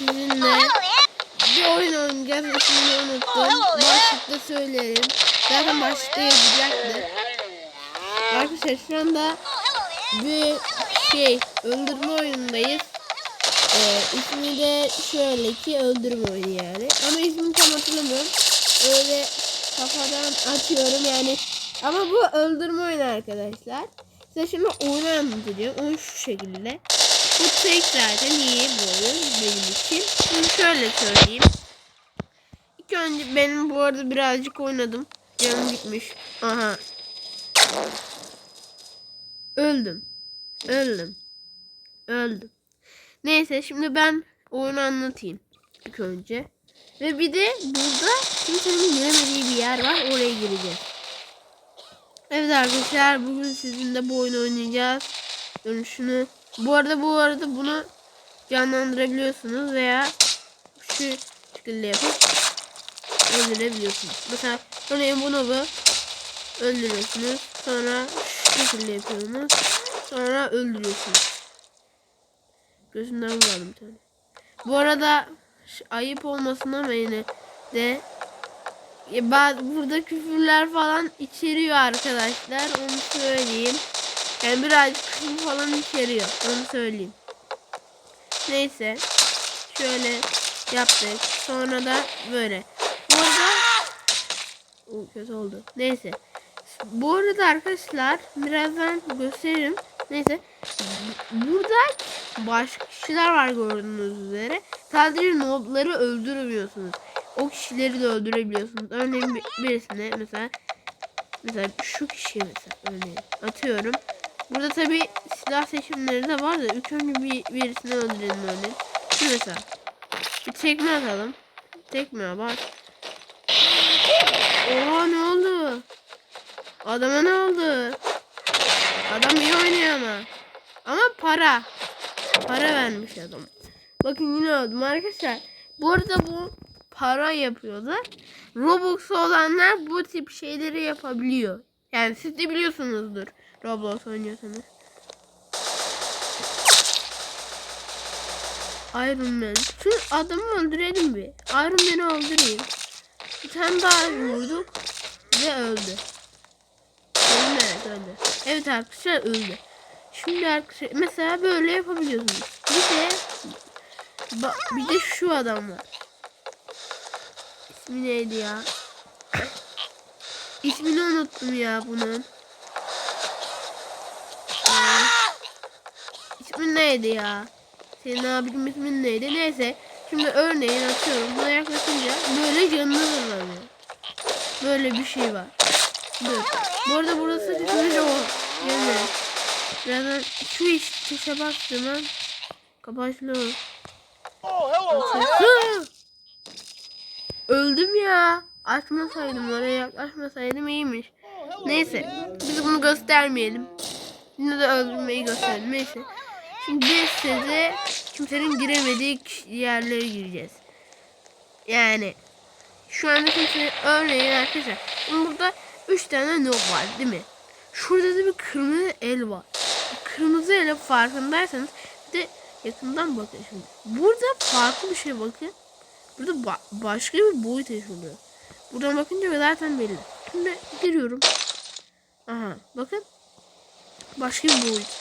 sizinle bir oyun oynayacağız. İsmini unuttum. Başlıkta söylerim. Zaten başlıkta yazacaktır. Arkadaşlar şu anda bir şey öldürme oyunundayız. Ee, ismi de şöyle ki öldürme oyunu yani. Ama ismini tam hatırlamıyorum. Öyle kafadan atıyorum yani. Ama bu öldürme oyunu arkadaşlar. Size şimdi oyunu anlatacağım. Oyun şu şekilde. Bu tek zaten iyi bu oyun benim için. Şimdi şöyle söyleyeyim. İlk önce benim bu arada birazcık oynadım. Canım gitmiş. Aha. Öldüm. Öldüm. Öldüm. Neyse şimdi ben oyunu anlatayım ilk önce. Ve bir de burada kimsenin giremediği bir yer var. Oraya gireceğiz. Evet arkadaşlar bugün sizinle bu oyunu oynayacağız. Dönüşünü. Bu arada bu arada bunu canlandırabiliyorsunuz veya şu şekilde yapıp öldürebiliyorsunuz. Mesela örneğin bunu bu öldürüyorsunuz. Sonra şu şekilde yapıyorsunuz. Sonra öldürüyorsunuz. Gözünden vuralım bir tane. Bu arada ayıp olmasın ama yine de ya burada küfürler falan içeriyor arkadaşlar. Onu söyleyeyim. Yani birazcık küfür falan içeriyor. Onu söyleyeyim. Neyse. Şöyle yaptık. Sonra da böyle. Bu arada Oo, kötü oldu. Neyse. Bu arada arkadaşlar birazdan gösteririm. Neyse. Burada başka kişiler var gördüğünüz üzere. Sadece nobları öldürmüyorsunuz. O kişileri de öldürebiliyorsunuz. Örneğin bir- birisine mesela mesela şu kişi mesela örneğin atıyorum. Burada tabi silah seçimleri de var da ilk önce bir, birisini öldürelim örneğin. Şu mesela. Bir tekme atalım. Tekme var. Oha ne oldu? Adama ne oldu? Adam iyi oynuyor ama. Ama para. Para vermiş adam. Bakın yine öldüm arkadaşlar. Bu arada bu para yapıyorlar. Roblox olanlar bu tip şeyleri yapabiliyor. Yani siz de biliyorsunuzdur. Roblox oynuyorsanız. Iron Man. Şu adamı öldürelim bir. Iron Man'i öldüreyim. Bir tane daha vurduk. Ve öldü. Evet öldü. Evet arkadaşlar öldü. Şimdi arkadaşlar mesela böyle yapabiliyorsunuz. Bir de bir de şu adam var. İsmi neydi ya? İsmini unuttum ya bunun. Neydi ya? Senin abinin ismin neydi? Neyse. Şimdi örneğin atıyorum. Buna yaklaşınca böyle canını hızlanıyor. Böyle bir şey var. Dur. Bu arada burası kesinlikle o. Yani birazdan şu iş tuşa bastım o. Hı! Öldüm ya. Açmasaydım oraya yaklaşmasaydım iyiymiş. Neyse. Biz bunu göstermeyelim. Yine de öldürmeyi gösterelim. Neyse. Şimdi biz size kimsenin giremediği yerlere gireceğiz. Yani şu anda kimse örneğin arkadaşlar. Burada 3 tane nob var değil mi? Şurada da bir kırmızı el var. Kırmızı ele farkındaysanız bir de yakından bakın şimdi. Burada farklı bir şey bakın. Burada ba- başka bir boyut yaşanıyor. Buradan bakınca zaten belli. Şimdi giriyorum. Aha bakın. Başka bir boyut.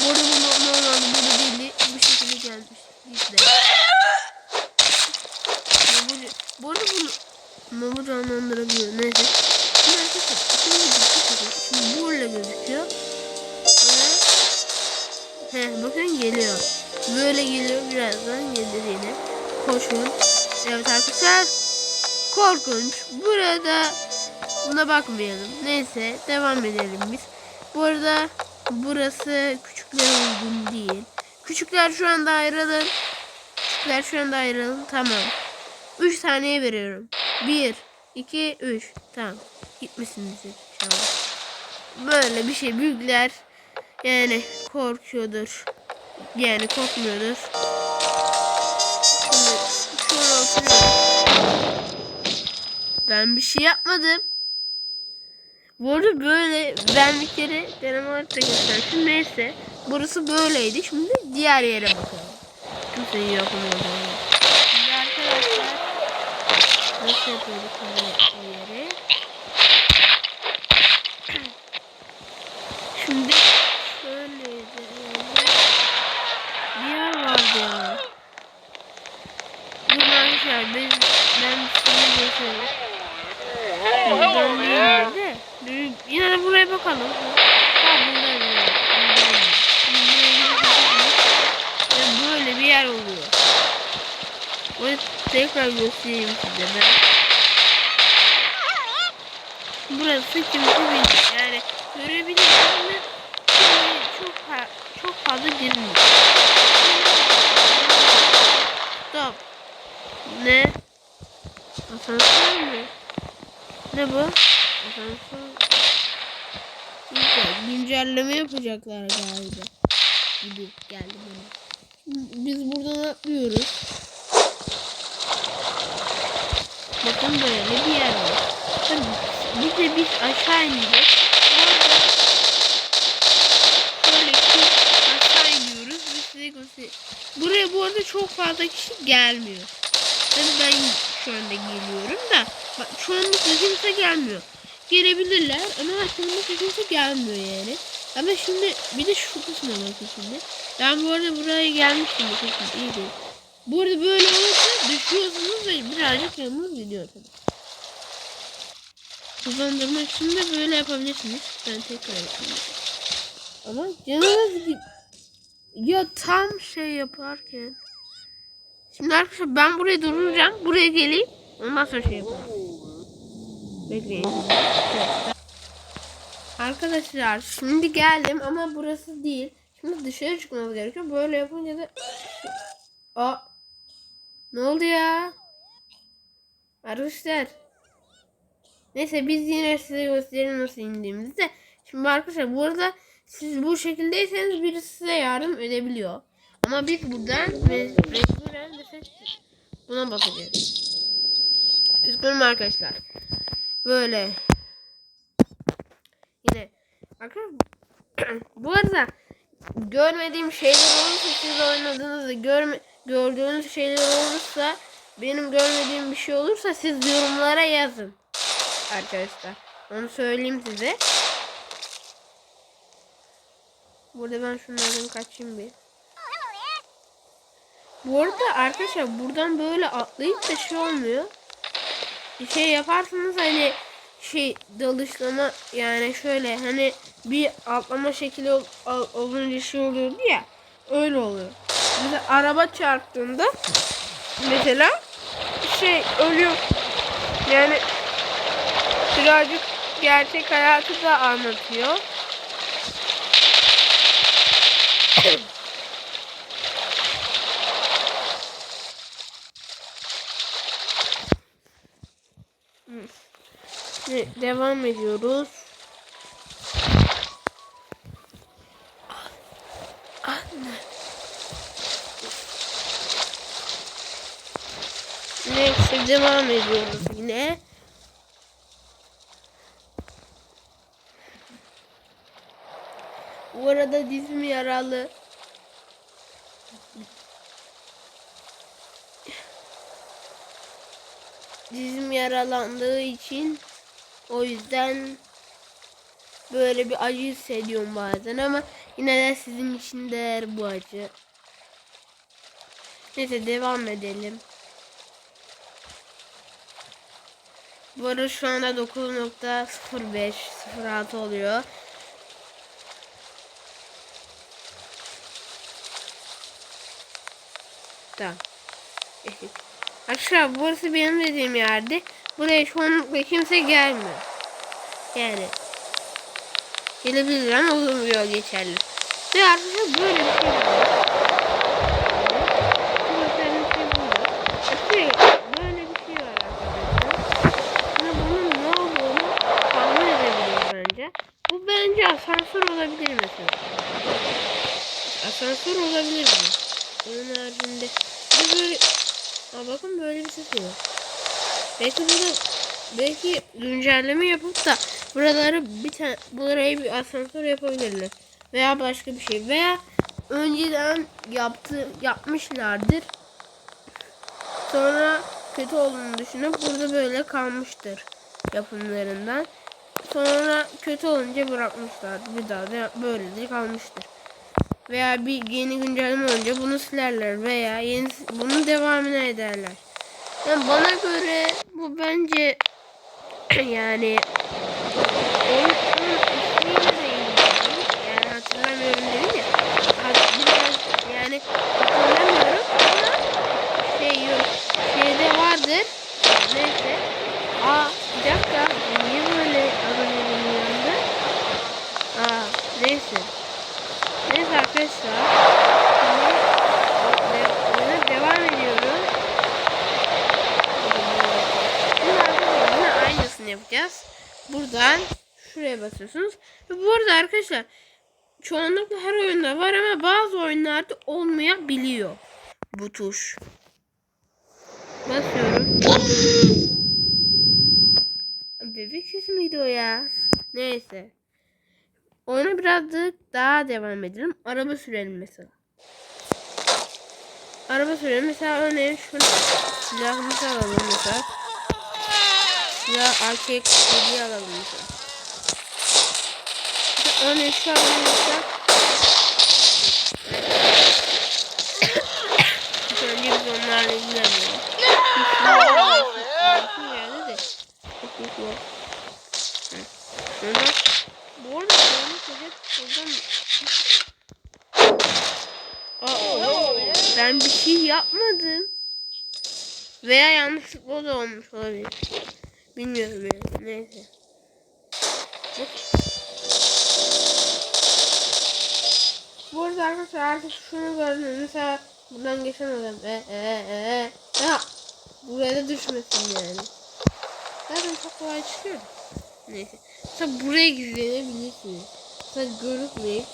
Bu arada bu no- normalde burada değil. Bu şekilde gelmiş. İşte. Ya bu, bunu Nomu canlandırabiliyor. Neyse. Arkadaşlar. Şimdi, böyle gözüküyor. Böyle. Heh bakın geliyor. Böyle geliyor. Birazdan gelir yine. Koşun. Evet arkadaşlar. Korkunç. Burada buna bakmayalım. Neyse devam edelim biz. Bu arada burası küçüklere uygun değil. Küçükler şu anda ayrılın. Küçükler şu anda ayrılın. Tamam. 3 saniye veriyorum. 1, 2, 3. Tamam. Gitmesiniz inşallah. Böyle bir şey. Büyükler yani korkuyordur. Yani korkmuyordur. Şimdi şöyle oturuyorum. Ben bir şey yapmadım. Bu arada böyle ben bir kere deneme olarak göstermiştim. Neyse. Burası böyleydi. Şimdi diğer yere bakalım. Kimse şey yapamadım. Şimdi arkadaşlar nasıl yapıyorduk hani o yeri? Şimdi şöyleydi. Bir yer vardı ya. Dur arkadaşlar biz ben size göstereyim. Buradan değil de. Dur, Yine de buraya bakalım. Ha buradaydı. evet, buradaydı. Şimdi buraya bir bakalım. Ve böyle bir yer oluyor. Bunu tekrar göstereyim size ben. Burası kimse bilmiyor. Yani şimdi çok çok fazla girmiyor. Stop. Ne? Asansör mü? Ne bu? Asansör. Güzel. Güncelleme yapacaklar galiba. Gibi geldi bana. Biz buradan atlıyoruz. Bakın böyle bir yer var. Tabii bir de biz aşağı ineceğiz. Buraya bu arada çok fazla kişi gelmiyor. Tabii ben şu anda geliyorum da bak şu anda kimse gelmiyor. Gelebilirler ama aklımda kimse gelmiyor yani. Ama şimdi bir de şu kısma bakın şimdi. Ben bu arada buraya gelmiştim. Bakın iyi değil. Bu arada böyle olursa düşüyorsunuz ve birazcık yanınız gidiyor tabii. Hızlandırmak için de böyle yapabilirsiniz. Ben tekrar yapayım. Ama canınız Ya tam şey yaparken. Şimdi arkadaşlar ben buraya duracağım. Buraya geleyim. Ondan sonra şey yapalım. Bekleyin. Arkadaşlar şimdi geldim ama burası değil. Şimdi dışarı çıkmamız gerekiyor. Böyle yapınca da... Aa. Ne oldu ya? Arkadaşlar. Neyse biz yine size gösterelim nasıl indiğimizi de. Şimdi arkadaşlar bu arada siz bu şekildeyseniz birisi size yardım edebiliyor. Ama biz buradan me- mecburen buna bakacağız. Üzgünüm arkadaşlar. Böyle. Yine. Arkadaşlar bu arada görmediğim şeyler olursa siz oynadığınızda görme, gördüğünüz şeyler olursa benim görmediğim bir şey olursa siz yorumlara yazın. Arkadaşlar. Onu söyleyeyim size. Burada ben şunlardan kaçayım bir. Bu arada arkadaşlar buradan böyle atlayıp da şey olmuyor. Bir şey yaparsanız hani şey dalışlama yani şöyle hani bir atlama şekli ol, ol- olunca şey oluyordu ya öyle oluyor. Mesela araba çarptığında mesela şey ölüyor. Yani birazcık gerçek hayatı da anlatıyor. Ne, devam ediyoruz. Neyse devam ediyoruz yine. Bu arada dizim yaralı. Dizim yaralandığı için o yüzden böyle bir acı hissediyorum bazen ama yine de sizin için değer bu acı. Neyse devam edelim. Bu arada şu anda 9.05 06 oluyor. Tamam. Aşağı burası benim dediğim yerdi. Buraya şu an kimse gelmiyor. Yani gelebilir ama yol geçerli. Ve arkadaşlar böyle bir şey var. Şey. Şey. Bu bence asansör olabilir mesela. Asansör olabilir mi? Onun haricinde böyle Aa, bakın böyle bir ses var. Belki burada belki güncelleme yapıp da buraları bir tane buraya bir asansör yapabilirler. Veya başka bir şey. Veya önceden yaptı yapmışlardır. Sonra kötü olduğunu düşünüp burada böyle kalmıştır yapımlarından. Sonra kötü olunca bırakmışlar. Bir daha da böyle de kalmıştır. Veya bir yeni güncelleme olunca bunu silerler veya yeni bunun devamını ederler. Yani bana göre bu bence yani onun ismiyle de ilgili. Yani hatırlamıyorum dedim ya. Hat- Biraz yani hatırlamıyorum ama şey yok. Şeyde vardır. Neyse. Aa bir dakika. Niye böyle adamın yanında? Aa neyse. Neyse arkadaşlar. Şimdi de- oyuna devam ediyorum. Şimdi arkadaşlar yine aynısını yapacağız. Buradan şuraya basıyorsunuz. Ve bu arada arkadaşlar çoğunlukla her oyunda var ama bazı oyunlarda olmayabiliyor bu tuş. Basıyorum. Bebek sesi miydi o ya? Neyse. Oyuna biraz da daha devam edelim. Araba sürelim mesela. Araba sürelim. Mesela örneğin şunu silahımızı alalım mesela. Silah AK 7'yi alalım mesela. Örneğin şu alalım mesela. Önce biz onlarla. Şuradan. Bu arada oyunu koyacak buradan ben bir şey yapmadım. Veya yanlışlıkla da olmuş olabilir. Bilmiyorum yani. Neyse. Bak. Arkadaşlar artık şunu gördüm. Mesela buradan geçemeden. E, e, e, e. Ya, buraya da düşmesin yani. Zaten çok kolay çıkıyor. Neyse. Mesela buraya gizlenebilirsiniz. Mesela görükmeyip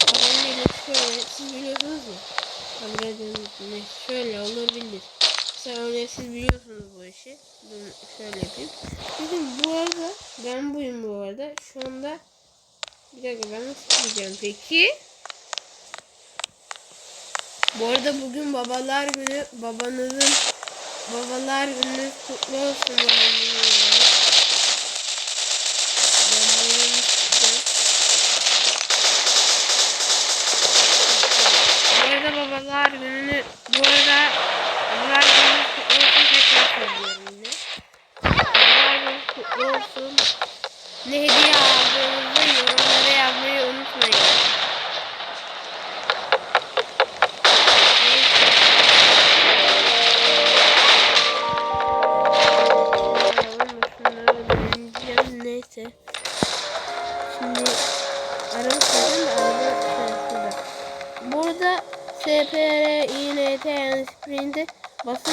kafamda şöyle siz biliyorsunuz ya. Kamera dönüşünde şöyle olabilir. Mesela örneğin siz biliyorsunuz bu işi. Bunu şöyle yapayım. Bizim bu arada ben buyum bu arada. Şu anda bir dakika ben nasıl diyeceğim peki? Bu arada bugün babalar günü babanızın babalar gününüz kutlu olsun. Bu arada babalar gününü bu arada babalar gününüz kutlu olsun tekrar söylüyorum yine. Babalar gününüz kutlu olsun. Ne hediye aldığınızı yorumlara yazmayı unutmayın.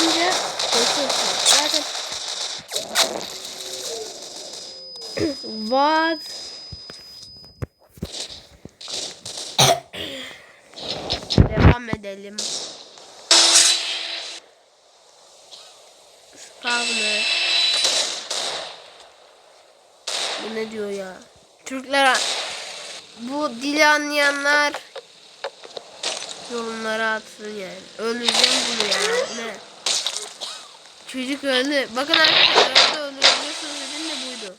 Basınca. Zaten What? Devam edelim. Spawner. Bu ne diyor ya? Türkler bu dili anlayanlar yorumlara atsın yani. Öleceğim bunu ya. Ne? Çocuk öldü. Bakın arkadaşlar arada öldürebiliyorsunuz dedim de buydu.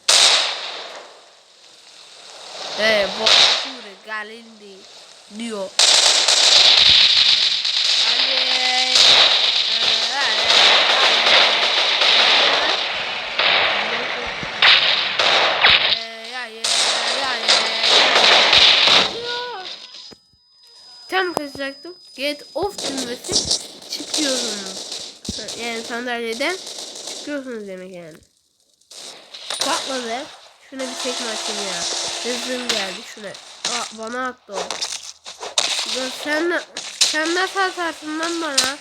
Ee, bu Galildi diyor. Tam kaçacaktım. Get off düğmesi çıkıyorsunuz. Yani sandalyeden çıkıyorsunuz demek yani. Patladı. Şuna bir tekme atayım ya. Hızım geldi şuna. Aa, bana attı o. Ya sen, sen nasıl atarsın lan bana?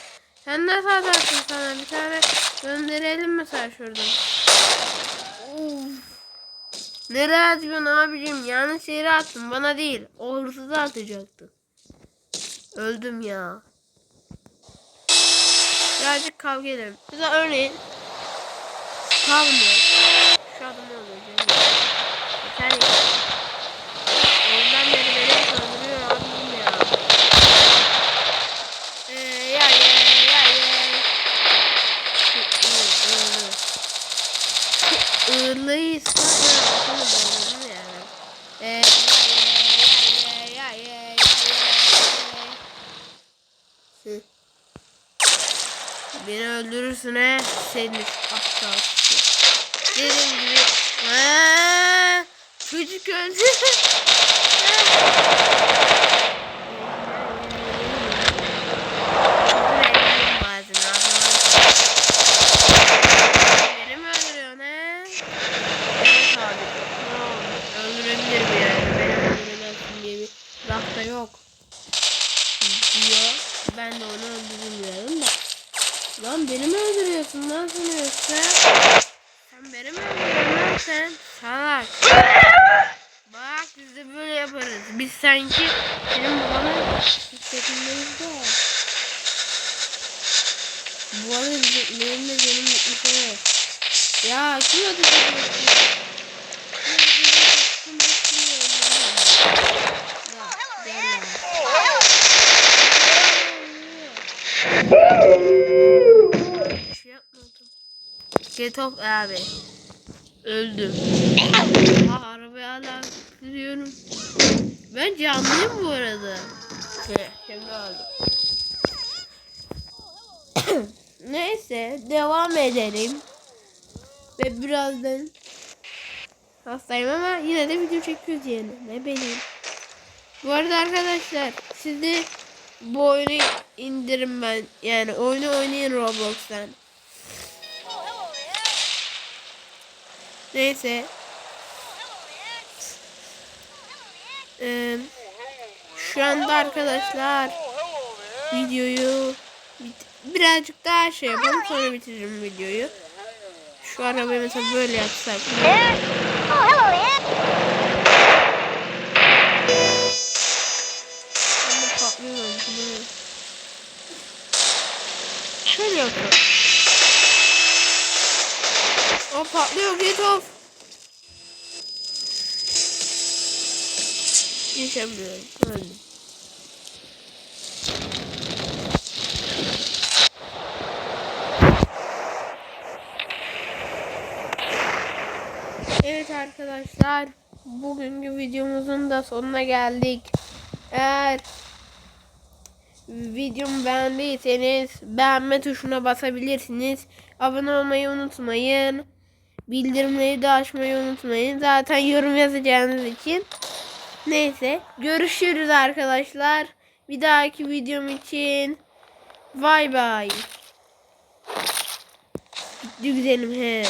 Sen nasıl atarsın sana? Bir tane gönderelim mesela şuradan. Of. Nereye atıyorsun abicim? Yanlış yere attım. Bana değil. O hırsızı atacaktı. Öldüm ya. Kavga edelim. Mesela örneğin Spawner. Şu adamı öldüreceğim. Beni öldürürsün he. Senin aptal. Dediğim gibi. Çocuk öldü. Yok. Diyor. Ben de onu öldürmüyorum da. Lan beni mi öldürüyorsun lan sanıyorsun? Sen beni mi öldürüyorsun lan sen? Salak. Bak biz de böyle yaparız. Biz sanki senin babana hissetmeyiz de. Bu arada benim de benim gitmişe. Ya kim ateş ediyorsun? Kim ateş ediyorsun? Ya, gel lan. Bir şey yapmadım. Get off abi. Öldüm. Aha arabayı hala sürüyorum. Ben canlıyım bu arada. Şimdi öldüm. Neyse devam edelim. Ve birazdan hastayım ama yine de video çekiyoruz yani. Ne bileyim. Bu arada arkadaşlar siz de bu oyunu indirin ben. Yani oyunu oynayın Roblox'tan. Neyse. Ee, şu anda arkadaşlar videoyu birazcık daha şey yapalım sonra bitiririm videoyu. Şu arabayı mesela böyle yapsak. Patlıyor get off. Geçemiyorum. Öldüm. Evet arkadaşlar. Bugünkü videomuzun da sonuna geldik. Eğer videomu beğendiyseniz beğenme tuşuna basabilirsiniz. Abone olmayı unutmayın. Bildirimleri de açmayı unutmayın. Zaten yorum yazacağınız için. Neyse. Görüşürüz arkadaşlar. Bir dahaki videom için. Bay bay. Gitti güzelim he.